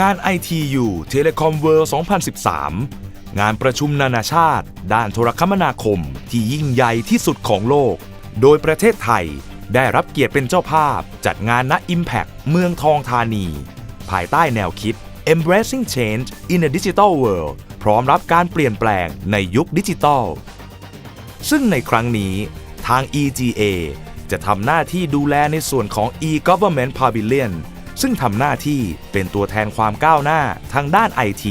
งาน ITU Telecom World 2013 งานประชุมนานาชาติ ด้านโทรคมนาคมที่ยิ่งใหญ่ที่สุดของโลก โดยประเทศไทยได้รับเกียรติเป็นเจ้าภาพ จัดงานณ Impact เมืองทองธานี ภายใต้แนวคิด Embracing Change in a Digital World พร้อมรับการเปลี่ยนแปลงในยุคดิจิทัล ซึ่งในครั้งนี้ทาง EGA จะทำหน้าที่ดูแลในส่วนของ e-government pavilion ซึ่งทำหน้าที่เป็นตัวแทนความก้าวหน้าทางด้าน IT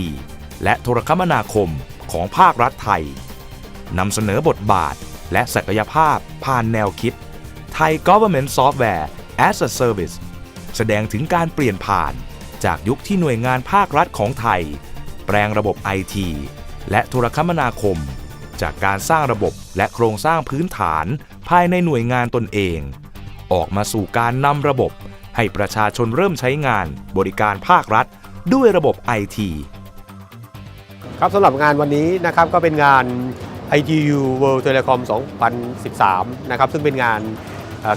และโทรคมนาคมของภาครัฐไทยนำเสนอบทบาทและศักยภาพผ่านแนวคิดไทย Government Software as a Service แสดงถึงการเปลี่ยนผ่านจากยุคที่หน่วยงานภาครัฐของไทย แปลงระบบ IT และโทรคมนาคม จากการสร้างระบบและโครงสร้างพื้นฐานภายในหน่วยงานตนเอง ออกมาสู่การนำระบบ ให้ประชาชนเริ่มใช้งานบริการภาครัฐ ด้วยระบบ IT ครับสำหรับงานวันนี้นะครับก็เป็นงาน ITU World Telecom 2013 นะครับซึ่งเป็นงาน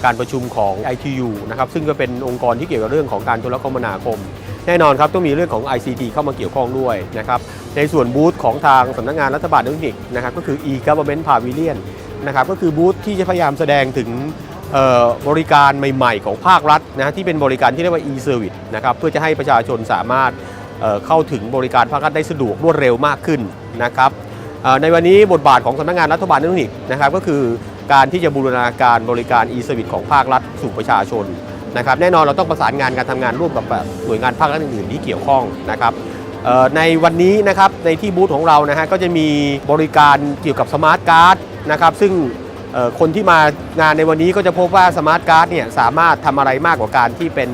การประชุมของ ITU นะครับซึ่งก็เป็นองค์กรที่เกี่ยวกับเรื่องของการโทรคมนาคม แน่นอนครับต้องมีเรื่องของ ICT เข้ามาเกี่ยวข้องด้วยนะครับในส่วนบูธของทางสำนักงานรัฐบาลเทคนิคนะครับก็คือ e-government pavilion นะครับก็คือบูธที่จะพยายามแสดงถึง บริการใหม่ ๆ ของภาครัฐนะที่เป็นบริการที่เรียกว่า e-service นะครับเพื่อจะให้ประชาชนสามารถเข้าถึงบริการภาครัฐได้สะดวกรวดเร็วมากขึ้นนะครับในวันนี้บทบาทของสำนักงานรัฐบาลเทคนิคนะครับก็คือการที่จะบูรณาการบริการ e-service ของภาครัฐสู่ประชาชนนะครับแน่นอนเราต้องประสานงานการทำงานร่วมกับหน่วยงานภาครัฐอื่นๆที่เกี่ยวข้องนะครับในวันนี้นะครับในที่บูธของเรานะฮะก็จะมีบริการเกี่ยวกับสมาร์ทการ์ดนะครับซึ่ง คนที่มางานในวันนี้ก็จะพบว่าสมาร์ทการ์ดเนี่ยสามารถทำอะไรมากกว่าการที่เป็น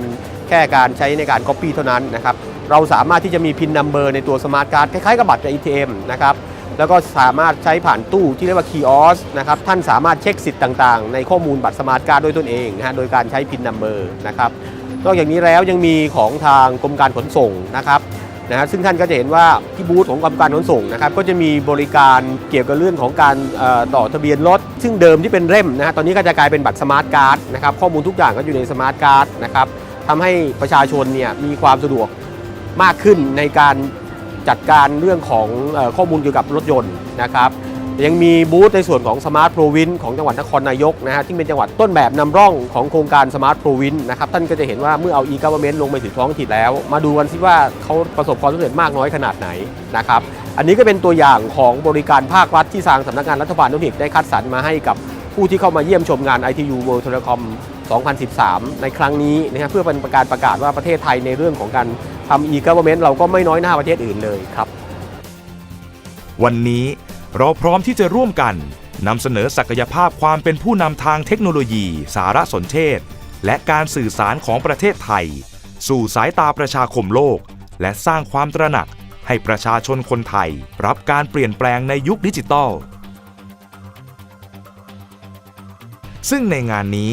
แค่การใช้ในการ Copy เท่านั้นนะครับเราสามารถที่จะมีพินนัมเบอร์ในตัวสมาร์ทการ์ดคล้ายๆกับบัตร ATM นะครับแล้วก็สามารถใช้ผ่านตู้ที่เรียกว่าคีออสนะครับท่านสามารถเช็คสิทธิ์ต่างๆ ในข้อมูลบัตรสมาร์ทการ์ดด้วยตนเองนะฮะโดยการใช้พินนัมเบอร์นะครับนอกจากนี้แล้วยังมีของทางกรมการขนส่งนะครับ นะฮะซึ่งท่านก็จะเห็นว่าที่บูธของกรมการขนส่งนะครับก็จะมีบริการเกี่ยวกับเรื่องของการต่อทะเบียนรถ ซึ่งเดิมที่เป็นเล่มนะฮะตอนนี้ก็จะกลายเป็นบัตรสมาร์ทการ์ดนะครับข้อมูลทุกอย่างก็อยู่ในสมาร์ทการ์ดนะครับทำให้ประชาชนเนี่ยมีความสะดวกมากขึ้นในการจัดการเรื่องของข้อมูลเกี่ยวกับรถยนต์นะครับ ยังมีบูธในส่วนของ Smart p r o w i n ของจังหวัดนครนายกนะฮะที่เป็นจังหวัดต้นแบบนำร่องของโครงการ Smart p r o w i n นนะครับท่านก็จะเห็นว่าเมื่อเอา e-government ลงไปถึงท้องถิ่นแล้ว มาดูกันสิว่าเขาประสบความสำเร็จมากน้อยขนาดไหนนะครับอันนี้ก็เป็นตัวอย่างของบริการภาครัฐที่ทางสำนักงานรัฐบาลนุนิกได้คัดสรรมาให้กับผู้ที่เข้ามาเยี่ยมชมงาน ITU World Telecom 2013 ในครั้งนี้นะครับเพื่อเป็นประการประกาศว่าประเทศไทยในเรื่องของการทำ e-government เราก็ไม่น้อยหน้าประเทศอื่นเลยครับ วันนี้ เราพร้อมที่จะร่วมกันนำเสนอศักยภาพความเป็นผู้นำทางเทคโนโลยี สารสนเทศ และการสื่อสารของประเทศไทย สู่สายตาประชาคมโลก และสร้างความตระหนักให้ประชาชนคนไทย รับการเปลี่ยนแปลงในยุคดิจิทัลซึ่งในงานนี้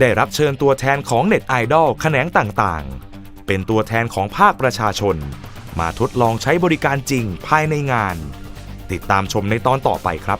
ได้รับเชิญตัวแทนของเน็ตไอดอลแขนงต่างๆ เป็นตัวแทนของภาคประชาชน มาทดลองใช้บริการจริงภายในงาน ติดตามชมในตอนต่อไปครับ